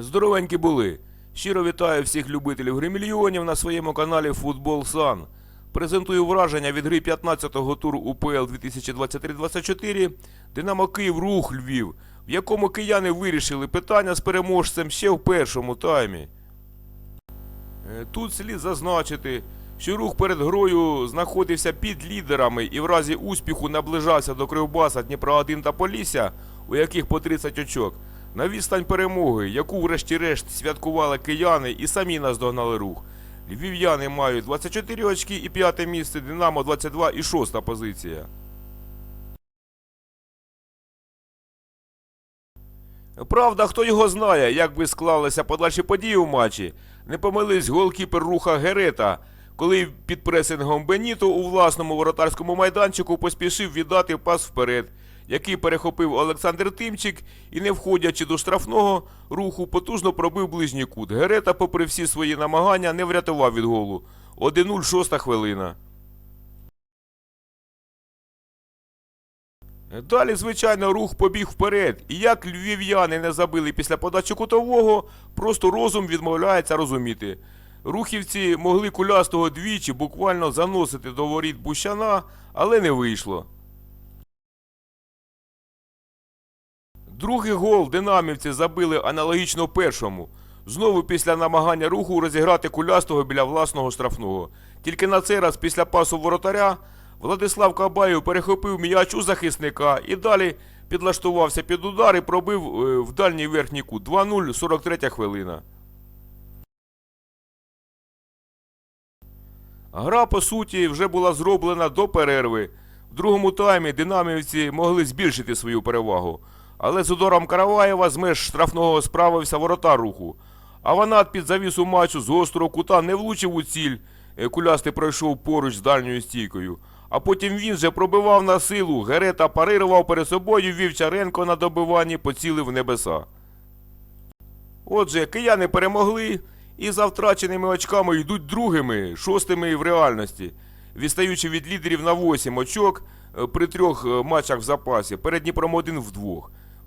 Здоровенькі були. Щиро вітаю всіх любителів гри мільйонів на своєму каналі Футбол Сан. Презентую враження від гри 15-го туру УПЛ 2023-24 Динамо Київ Рух Львів, в якому кияни вирішили питання з переможцем ще в першому таймі. Е, Тут слід зазначити, що рух перед грою знаходився під лідерами і в разі успіху наближався до Кривбаса, Дніпра 1 та Полісся, у яких по 30 очок. На відстань перемоги, яку врешті-решт святкували кияни і самі наздогнали рух. Львів'яни мають 24 очки і п'яте місце, Динамо 22 і шоста позиція. Правда, хто його знає, як би склалися подальші події у матчі. Не помились голкіпер руха Герета, коли під пресингом Беніто у власному воротарському майданчику поспішив віддати пас вперед, який перехопив Олександр Тимчик і, не входячи до штрафного руху, потужно пробив ближній кут. Герета, попри всі свої намагання, не врятував від голу. 1-0 шоста хвилина. Далі, звичайно, рух побіг вперед, і як львів'яни не забили після подачі кутового, просто розум відмовляється розуміти. Рухівці могли кулястого двічі буквально заносити до воріт Бущана, але не вийшло. Другий гол динамівці забили аналогічно першому. Знову після намагання руху розіграти кулястого біля власного штрафного. Тільки на цей раз після пасу воротаря Владислав Кабаєв перехопив м'яч у захисника і далі підлаштувався під удар і пробив е, в дальній верхній кут. 2-0, 43 хвилина. Гра, по суті, вже була зроблена до перерви. В другому таймі динамівці могли збільшити свою перевагу. Але з ударом Караваєва з меж штрафного справився воротар руху. А Ванат під завісу матчу з гострого кута не влучив у ціль. Е, Кулястий пройшов поруч з дальньою стійкою. А потім він же пробивав на силу. Герета парирував перед собою, Вівчаренко на добиванні поцілив небеса. Отже, кияни перемогли і за втраченими очками йдуть другими, шостими в реальності, відстаючи від лідерів на 8 очок е, при трьох е, матчах в запасі, перед Дніпром один вдвох.